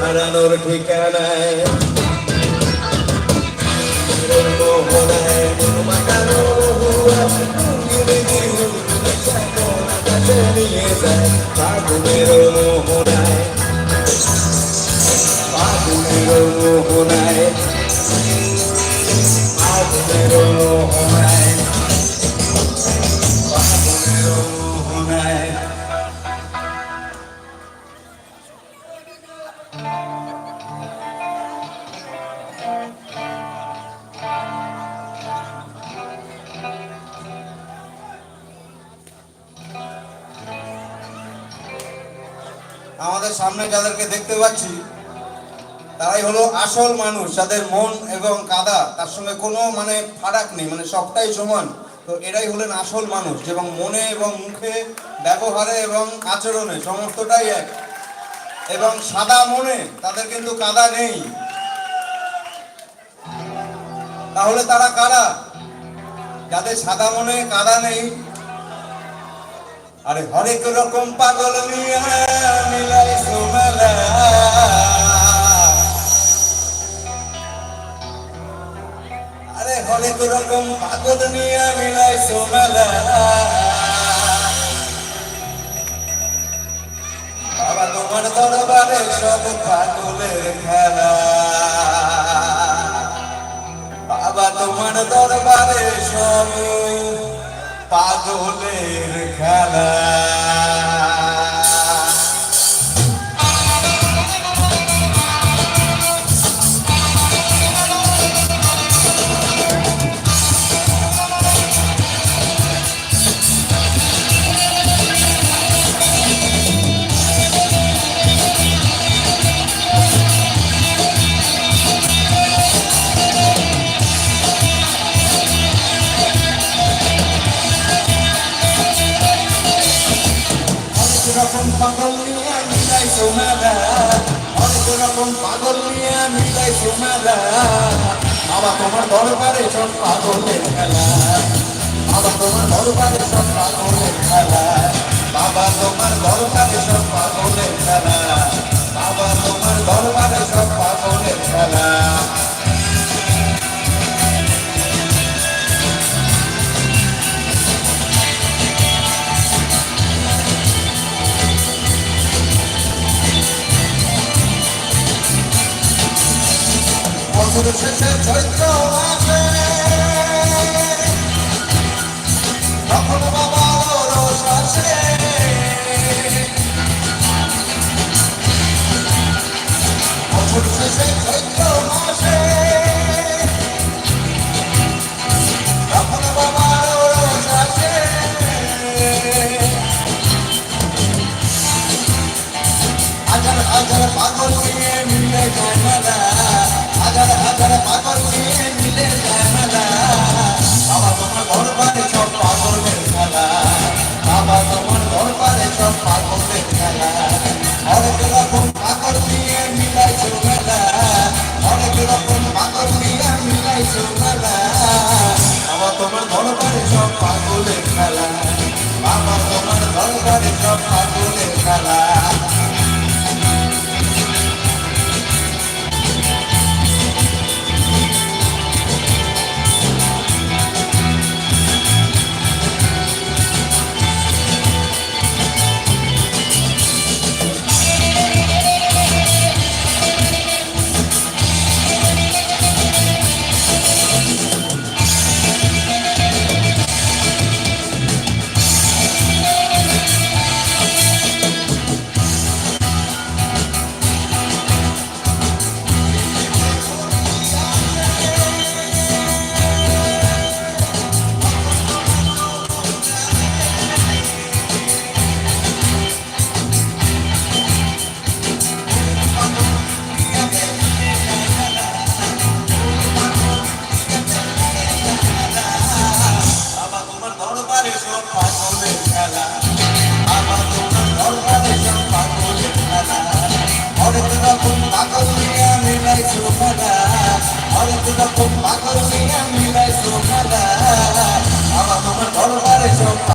হারানোর ঠিকানায় মনের মোহনায় মন মাতানো আমাদের সামনে যাদেরকে দেখতে পাচ্ছি, তারাই হলো আসল মানুষ, যাদের মন এবং কাদা, তার সঙ্গে কোনো মানে ফারাক নেই মানে সবটাই সমান। তো এরাই হলেন আসল মানুষ, এবং মনে এবং মুখে, ব্যবহারে এবং আচরণে সমস্তটাই এক। এবং সাদা মনে, তাদের কিন্তু কাদা নেই। তাহলে তারা কারা? যাদের সাদা মনে, কাদা নেই আরে হরেক রকম পাগল মিলাই আরে হরেক রকম পাগল মিয়া মিলাই বাবা, তোমার দরবারে সব পাগলের খেলা। বাবা, তোমার দরবারে সব পাগলের খেলা। পাগল নিয়ে মিলাই সোনারা। অনেক রকম পাগল নিয়ে মিলাই সোনারা। বাবা তোমার দরবারে সব পাগলের খেলা। বাবা তোমার দরবারে সব পাগলের খেলা। বাবা তোমার দরবারে সব শেষে চৈত্র মাসে তখন বাবা রস আসে শেষে চৈত্র মাসে তখন বাবা রস আসে হাজার হাজার পাগল নিয়ে মিলে যায় মেলা